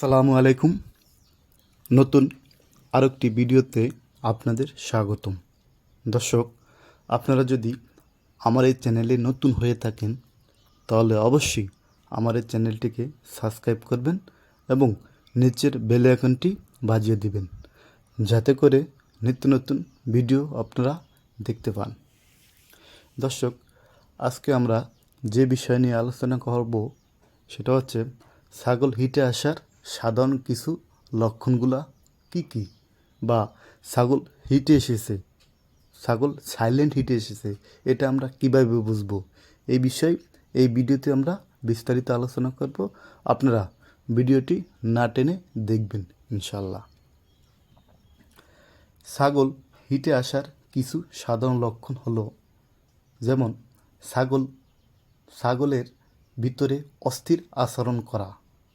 আসসালামু আলাইকুম। নতুন আরেকটি ভিডিওতে আপনাদের স্বাগতম। দর্শক, আপনারা যদি আমার এই চ্যানেলে নতুন হয়ে থাকেন, তাহলে অবশ্যই আমার এই চ্যানেলটিকে সাবস্ক্রাইব করবেন এবং নিচের বেল আইকনটি বাজিয়ে দিবেন, যাতে করে নিত্য নতুন ভিডিও আপনারা দেখতে পান। দর্শক, আজকে আমরা যে বিষয় নিয়ে আলোচনা করব, সেটা হচ্ছে ছাগল হিটে আসার সাধারণ কিছু লক্ষণগুলা কি কি? বা ছাগল হিটে এসেছে, ছাগল সাইলেন্ট হিটে এসেছে, এটা আমরা কীভাবে বুঝব? এই বিষয়ে এই ভিডিওতে আমরা বিস্তারিত আলোচনা করব। আপনারা ভিডিওটি না টেনে দেখবেন ইনশাল্লাহ ছাগল হিটে আসার কিছু সাধারণ লক্ষণ হলো, যেমন ছাগল, ছাগলের ভিতরে অস্থির আচরণ করা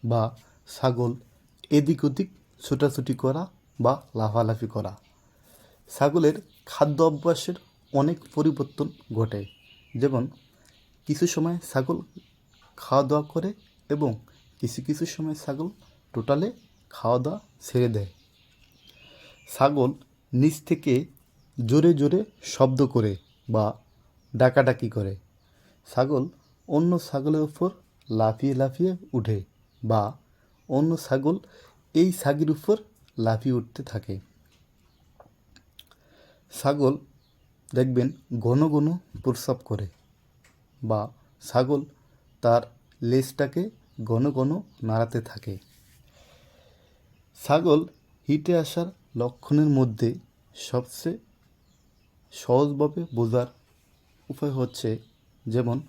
বা ছাগল এদিক ওদিক ছোটাছুটি করা বা লাফালাফি করা। ছাগলের খাদ্য অভ্যাসের অনেক পরিবর্তন ঘটে। যেমন, কিছু সময় ছাগল খাওয়া দাওয়া করে এবং কিছু কিছু সময় ছাগল টোটালে খাওয়া দাওয়া ছেড়ে দেয়। ছাগল নিচ থেকে জোরে জোরে শব্দ করে বা ডাকাডাকি করে। ছাগল অন্য ছাগলের উপর লাফিয়ে লাফিয়ে উঠে বা অন্য ছাগল এই ছাগির উপর লাফিয়ে উঠতে থাকে। ছাগল দেখবেন ঘন ঘন প্রস্রাব করে বা ছাগল তার লেজটাকে ঘন ঘন নাড়াতে থাকে। ছাগল হিটে আসার লক্ষণের মধ্যে সবচেয়ে সহজভাবে বোঝার উপায় হচ্ছে যেমন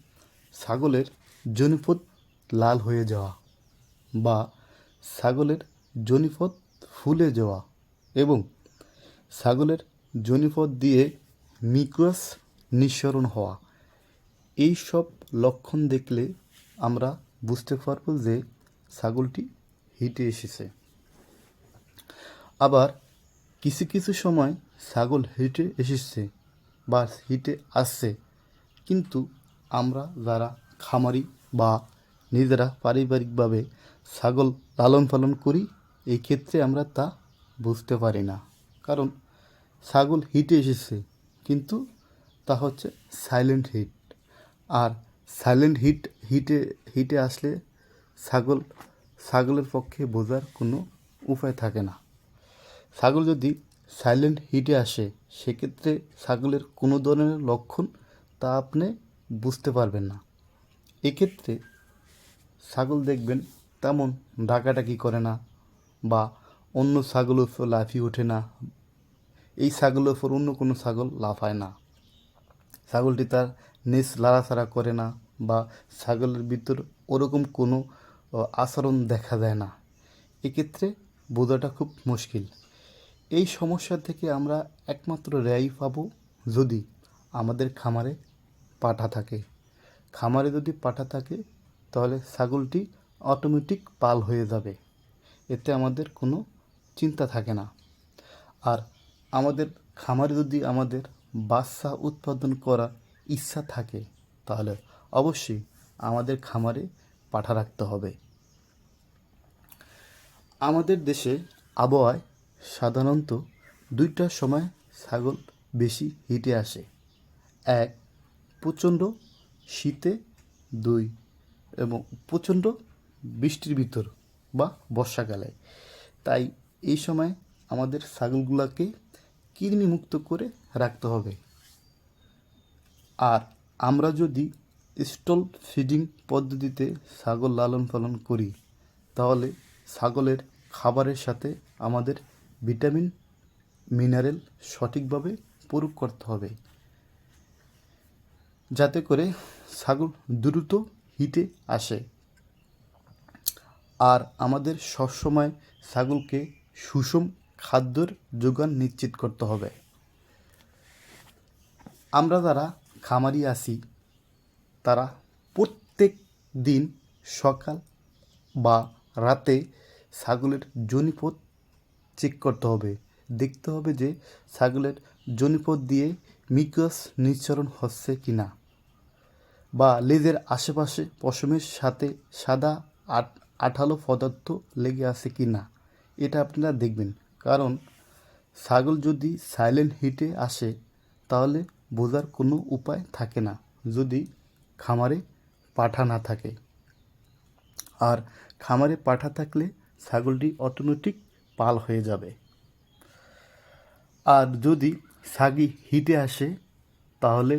ছাগলের জনিপথ লাল হয়ে যাওয়া বা ছাগলের জনিপথ ফুলে যাওয়া এবং ছাগলের জনিপথ দিয়ে মিক্রাস নিঃসরণ হওয়া। এই সব লক্ষণ দেখলে আমরা বুঝতে পারব যে ছাগলটি হিটে এসেছে। আবার কিছু কিছু সময় ছাগল হিটে এসেছে বা হিটে আসছে, কিন্তু আমরা যারা খামারি বা নিজেরা পারিবারিকভাবে ছাগল লালন পালন করি, এই ক্ষেত্রে আমরা তা বুঝতে পারি না। কারণ ছাগল হিটে এসেছে, কিন্তু তা হচ্ছে সাইলেন্ট হিট আর সাইলেন্ট হিট হিটে হিটে আসলে ছাগল, ছাগলের পক্ষে বোঝার কোনো উপায় থাকে না। ছাগল যদি সাইলেন্ট হিটে আসে, সেক্ষেত্রে ছাগলের কোনো ধরনের লক্ষণ তা আপনি বুঝতে পারবেন না। এক্ষেত্রে ছাগল দেখবেন তেমন ডাকাডাকি করে না? বা অন্য ছাগলের উপর লাফিয়ে ওঠে না। এই ছাগলের উপর অন্য কোনো ছাগল লাফায় না। ছাগলটি তার নেস লাড়াছাড়া করে না বা ছাগলের ভিতর ওরকম কোনো আচরণ দেখা যায় না। এক্ষেত্রে বোঝাটা খুব মুশকিল। এই সমস্যা থেকে আমরা একমাত্র রেয়াই পাবো যদি আমাদের খামারে পাঠা থাকে। খামারে যদি পাঠা থাকে, তাহলে ছাগলটি অটোমেটিক পাল হয়ে যাবে। এতে আমাদের কোনো চিন্তা থাকে না। আর আমাদের খামারে যদি আমাদের বাচ্চা উৎপাদন করার ইচ্ছা থাকে, তাহলে অবশ্যই আমাদের খামারে পাঠা রাখতে হবে। আমাদের দেশে আবহাওয়ায় সাধারণত দুইটার সময় ছাগল বেশি হিটে আসে। এক, প্রচণ্ড শীতে, দুই, এবং প্রচণ্ড বৃষ্টির ভিতর বা বর্ষাকালে। তাই এই সময় আমাদের ছাগলগুলোকে কৃমিমুক্ত করে রাখতে হবে। আর আমরা যদি স্টল ফিডিং পদ্ধতিতে ছাগল লালন পালন করি, তাহলে ছাগলের খাবারের সাথে আমাদের ভিটামিন, মিনারেল সঠিকভাবে প্রয়োগ করতে হবে। যাতে করে ছাগল দ্রুত হিটে আসে। আর আমাদের সবসময় ছাগলকে সুষম খাদ্যর যোগান নিশ্চিত করতে হবে। আমরা যারা খামারি আছি, তারা প্রত্যেক দিন সকাল বা রাতে ছাগলের জনিপথ চেক করতে হবে। দেখতে হবে যে ছাগলের জনিপথ দিয়ে মিকাস নিঃসরণ হচ্ছে কি না বা লেজের আশেপাশে পশমের সাথে সাদা আট আঠালো পদার্থ লেগে আছে কি না, এটা আপনারা দেখবেন। কারণ ছাগল যদি সাইলেন্ট হিটে আসে, তাহলে বোঝার কোনো উপায় থাকে না, যদি খামারে পাঠা না থাকে। আর খামারে পাঠা থাকলে ছাগলটি অটোমেটিক পাল হয়ে যাবে। আর যদি ছাগি হিটে আসে, তাহলে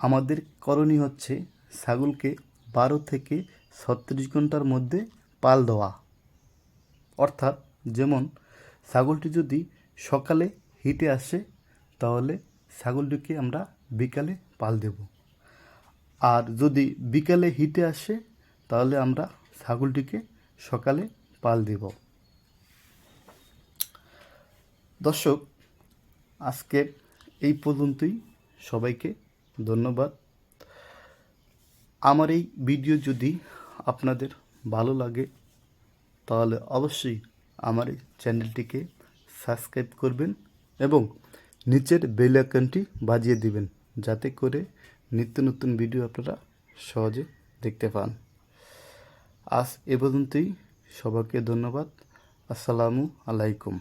আমাদের করণীয় হচ্ছে ছাগলকে বারো থেকে ছত্রিশ ঘণ্টার মধ্যে পাল দেওয়া অর্থাৎ যেমন ছাগলটি যদি সকালে হিটে আসে, তাহলে ছাগলটিকে আমরা বিকালে পাল দেব। আর যদি বিকালে হিটে আসে, তাহলে আমরা ছাগলটিকে সকালে পাল দেব। দর্শক, আজকে এই পর্যন্তই। সবাইকে ধন্যবাদ। আমার এই ভিডিও যদি আপনাদের ভালো লাগে, তাহলে অবশ্যই আমার এই চ্যানেলটিকে সাবস্ক্রাইব করবেন এবং নিচের বেল আইকনটি বাজিয়ে দিবেন, যাতে করে নিত্য নতুন ভিডিও আপনারা সহজে দেখতে পান। আজ এ পর্যন্তই। সবাইকে ধন্যবাদ। আসসালামু আলাইকুম।